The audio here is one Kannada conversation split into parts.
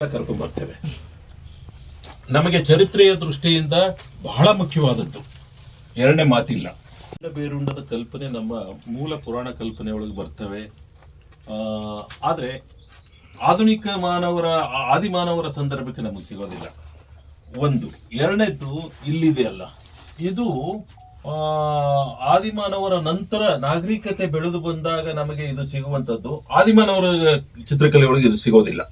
ಕರ್ಕೊಂಡ್ ಬರ್ತೇವೆ. ನಮಗೆ ಚರಿತ್ರೆಯ ದೃಷ್ಟಿಯಿಂದ ಬಹಳ ಮುಖ್ಯವಾದದ್ದು. ಎರಡನೇ ಮಾತಿಲ್ಲ. ಬೇರುಂಡದ ಕಲ್ಪನೆ ನಮ್ಮ ಮೂಲ ಪುರಾಣ ಕಲ್ಪನೆ ಒಳಗೆ ಬರ್ತವೆ. ಆದ್ರೆ ಆಧುನಿಕ ಮಾನವರ ಆದಿ ಆದಿಮಾನವರ ಸಂದರ್ಭಕ್ಕೆ ನಮಗೆ ಸಿಗೋದಿಲ್ಲ. ಒಂದು ಎರಡನೇದು ಇಲ್ಲಿದೆ ಅಲ್ಲ. ಇದು ಆ, ಆದಿಮಾನವರ ನಂತರ ನಾಗರಿಕತೆ ಬೆಳೆದು ಬಂದಾಗ ನಮಗೆ ಇದು ಸಿಗುವಂತದ್ದು ಆದಿಮಾನವರ ಚಿತ್ರಕಲೆ ಒಳಗೆ ಇದು ಸಿಗೋದಿಲ್ಲ.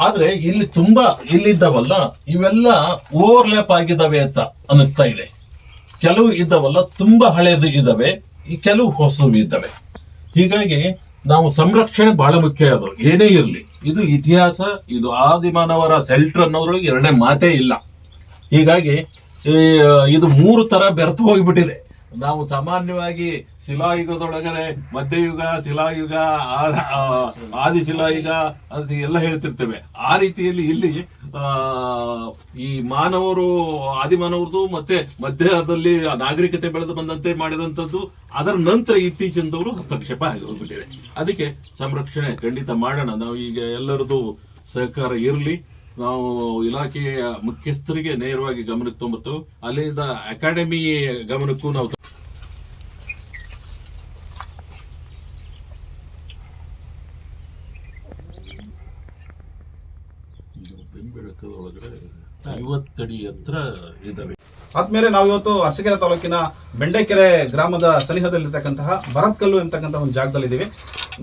ಆದ್ರೆ ಇಲ್ಲಿ ತುಂಬಾ ಇಲ್ಲಿದ್ದಾವಲ್ಲ, ಇವೆಲ್ಲ ಓವರ್ಲ್ಯಾಪ್ ಆಗಿದ್ದಾವೆ ಅಂತ ಅನಿಸ್ತಾ ಇದೆ. ಕೆಲವು ಇದ್ದಾವಲ್ಲ ತುಂಬಾ ಹಳೆಯದು ಇದ್ದಾವೆ, ಈ ಕೆಲವು ಹೊಸವು ಇದ್ದಾವೆ. ಹೀಗಾಗಿ ನಾವು ಸಂರಕ್ಷಣೆ ಬಹಳ ಮುಖ್ಯ ಅದು, ಏನೇ ಇರಲಿ. ಇದು ಇತಿಹಾಸ, ಇದು ಆದಿಮಾನವರ ಸೆಲ್ಟರ್ ಅನ್ನೋರು ಎರಡನೇ ಮಾತೇ ಇಲ್ಲ. ಹೀಗಾಗಿ ಇದು ಮೂರು ತರ ಬೆರೆತು ಹೋಗಿಬಿಟ್ಟಿದೆ. ನಾವು ಸಾಮಾನ್ಯವಾಗಿ ಶಿಲಾಯುಗದೊಳಗಡೆ ಮಧ್ಯಯುಗ, ಶಿಲಾಯುಗ ಆದಿಶಿಲಾಯುಗ ಅಂತ ಎಲ್ಲ ಹೇಳ್ತಿರ್ತೇವೆ. ಆ ರೀತಿಯಲ್ಲಿ ಇಲ್ಲಿ ಈ ಮಾನವರು ಆದಿಮಾನವರದು ಮತ್ತೆ ಮಧ್ಯದಲ್ಲಿ ನಾಗರಿಕತೆ ಬೆಳೆದು ಬಂದಂತೆ ಮಾಡಿದಂಥದ್ದು, ಅದರ ನಂತರ ಇತ್ತೀಚಿನವರು ಹಸ್ತಕ್ಷೇಪ ಆಗಿ ಹೋಗ್ಬಿಟ್ಟಿದೆ ಅದಕ್ಕೆ ಸಂರಕ್ಷಣೆ ಖಂಡಿತ ಮಾಡೋಣ. ನಾವು ಈಗ ಎಲ್ಲರದು ಸಹಕಾರ ಇರಲಿ. ನಾವು ಇಲಾಖೆಯ ಮುಖ್ಯಸ್ಥರಿಗೆ ನೇರವಾಗಿ ಗಮನಕ್ಕೆ ತೊಂಬರ್ತೇವೆ. ಅಲ್ಲಿಂದ ಅಕಾಡೆಮಿ ಗಮನಕ್ಕೂ ನಾವು ಐವತ್ತಡಿ ಹತ್ರ ಇದ್ದಾವೆ ಆದ್ಮೇಲೆ ನಾವು ಇವತ್ತು ಅರಸೀಕೆರೆ ತಾಲೂಕಿನ ಬೆಂಡೆಕೆರೆ ಗ್ರಾಮದ ಸನಿಹದಲ್ಲಿರ್ತಕ್ಕಂತಹ ಭರತ್ಕಲ್ಲು ಎಂಬತಕ್ಕಂತಹ ಒಂದು ಜಾಗದಲ್ಲಿದ್ದೀವಿ.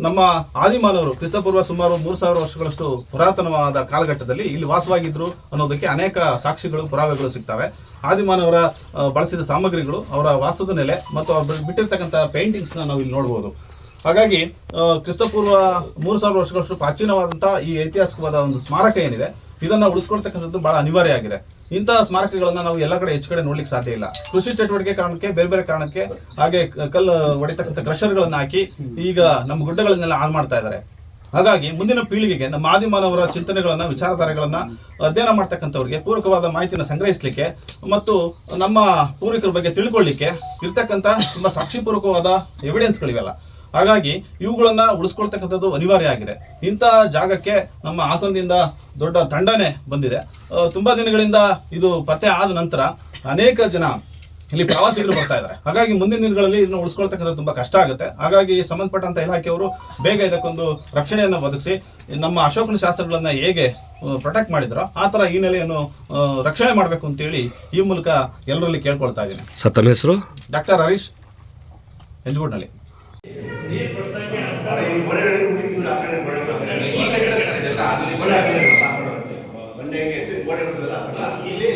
ನಮ್ಮ ಆದಿಮಾನವರು ಕ್ರಿಸ್ತಪೂರ್ವ ಸುಮಾರು ಮೂರು ಸಾವಿರ ವರ್ಷಗಳಷ್ಟು ಪುರಾತನವಾದ ಕಾಲಘಟ್ಟದಲ್ಲಿ ಇಲ್ಲಿ ವಾಸವಾಗಿದ್ರು ಅನ್ನೋದಕ್ಕೆ ಅನೇಕ ಸಾಕ್ಷಿಗಳು ಪುರಾವೆಗಳು ಸಿಗ್ತವೆ. ಆದಿಮಾನವರ ಬಳಸಿದ ಸಾಮಗ್ರಿಗಳು ಅವರ ವಾಸದ ನೆಲೆ ಮತ್ತು ಅವರು ಬಿಟ್ಟಿರ್ತಕ್ಕಂಥ ಪೇಂಟಿಂಗ್ಸ್ನ ನಾವು ಇಲ್ಲಿ ನೋಡ್ಬೋದು. ಹಾಗಾಗಿ ಕ್ರಿಸ್ತಪೂರ್ವ ಮೂರು ಸಾವಿರ ವರ್ಷಗಳಷ್ಟು ಪ್ರಾಚೀನವಾದಂತಹ ಈ ಐತಿಹಾಸಿಕವಾದ ಒಂದು ಸ್ಮಾರಕ ಏನಿದೆ, ಇದನ್ನ ಉಳಿಸ್ಕೊಳ್ತಕ್ಕಂಥದ್ದು ಬಹಳ ಅನಿವಾರ್ಯ ಆಗಿದೆ. ಇಂತಹ ಸ್ಮಾರಕಗಳನ್ನ ನಾವು ಎಲ್ಲ ಕಡೆ ಹೆಚ್ಚು ಕಡೆ ನೋಡ್ಲಿಕ್ಕೆ ಸಾಧ್ಯ ಇಲ್ಲ. ಕೃಷಿ ಚಟುವಟಿಕೆ ಕಾರಣಕ್ಕೆ, ಬೇರೆ ಬೇರೆ ಕಾರಣಕ್ಕೆ, ಹಾಗೆ ಕಲ್ಲು ಹೊಡಿತಕ್ಕಂಥ ಕ್ರಷರ್ಗಳನ್ನ ಹಾಕಿ ಈಗ ನಮ್ಮ ಗುಡ್ಡಗಳನ್ನೆಲ್ಲ ಹಾಳು ಮಾಡ್ತಾ ಇದ್ದಾರೆ. ಹಾಗಾಗಿ ಮುಂದಿನ ಪೀಳಿಗೆಗೆ, ನಮ್ಮ ಆದಿಮಾನವರ ಚಿಂತನೆಗಳನ್ನ, ವಿಚಾರಧಾರೆಗಳನ್ನ ಅಧ್ಯಯನ ಮಾಡ್ತಕ್ಕಂಥವ್ರಿಗೆ ಪೂರಕವಾದ ಮಾಹಿತಿಯನ್ನು ಸಂಗ್ರಹಿಸಲಿಕ್ಕೆ ಮತ್ತು ನಮ್ಮ ಪೂರ್ವಿಕರ ಬಗ್ಗೆ ತಿಳ್ಕೊಳ್ಳಿಕ್ಕೆ ಇರ್ತಕ್ಕಂಥ ತುಂಬಾ ಸಾಕ್ಷಿಪೂರ್ವಕವಾದ ಎವಿಡೆನ್ಸ್ಗಳಿವೆಲ್ಲ ಹಾಗಾಗಿ ಇವುಗಳನ್ನು ಉಳಿಸ್ಕೊಳ್ತಕ್ಕಂಥದ್ದು ಅನಿವಾರ್ಯ ಆಗಿದೆ. ಇಂಥ ಜಾಗಕ್ಕೆ ನಮ್ಮ ಹಾಸನದಿಂದ ದೊಡ್ಡ ತಂಡನೇ ಬಂದಿದೆ. ತುಂಬ ದಿನಗಳಿಂದ ಇದು ಪತ್ತೆ ಆದ ನಂತರ ಅನೇಕ ಜನ ಇಲ್ಲಿ ಪ್ರವಾಸಿಗರು ಬರ್ತಾ ಇದ್ದಾರೆ. ಹಾಗಾಗಿ ಮುಂದಿನ ದಿನಗಳಲ್ಲಿ ಇದನ್ನು ಉಳಿಸ್ಕೊಳ್ತಕ್ಕಂಥದ್ದು ತುಂಬಾ ಕಷ್ಟ ಆಗುತ್ತೆ. ಹಾಗಾಗಿ ಸಂಬಂಧಪಟ್ಟಂತ ಇಲಾಖೆಯವರು ಬೇಗ ಇದಕ್ಕೊಂದು ರಕ್ಷಣೆಯನ್ನು ಒದಗಿಸಿ ನಮ್ಮ ಅಶೋಕನ ಶಾಸ್ತ್ರಗಳನ್ನ ಹೇಗೆ ಪ್ರೊಟೆಕ್ಟ್ ಮಾಡಿದ್ರು ಆ ತರ ಈ ನೆಲೆಯನ್ನು ರಕ್ಷಣೆ ಮಾಡಬೇಕು ಅಂತೇಳಿ ಈ ಮೂಲಕ ಎಲ್ಲರಲ್ಲಿ ಕೇಳ್ಕೊಳ್ತಾ ಇದ್ದೀನಿ. ಸರ್ ತಮ್ಮ ಹೆಸರು? ಡಾಕ್ಟರ್ ಹರೀಶ್ ಹೆಂಜಗೋಡ್ನಲ್ಲಿ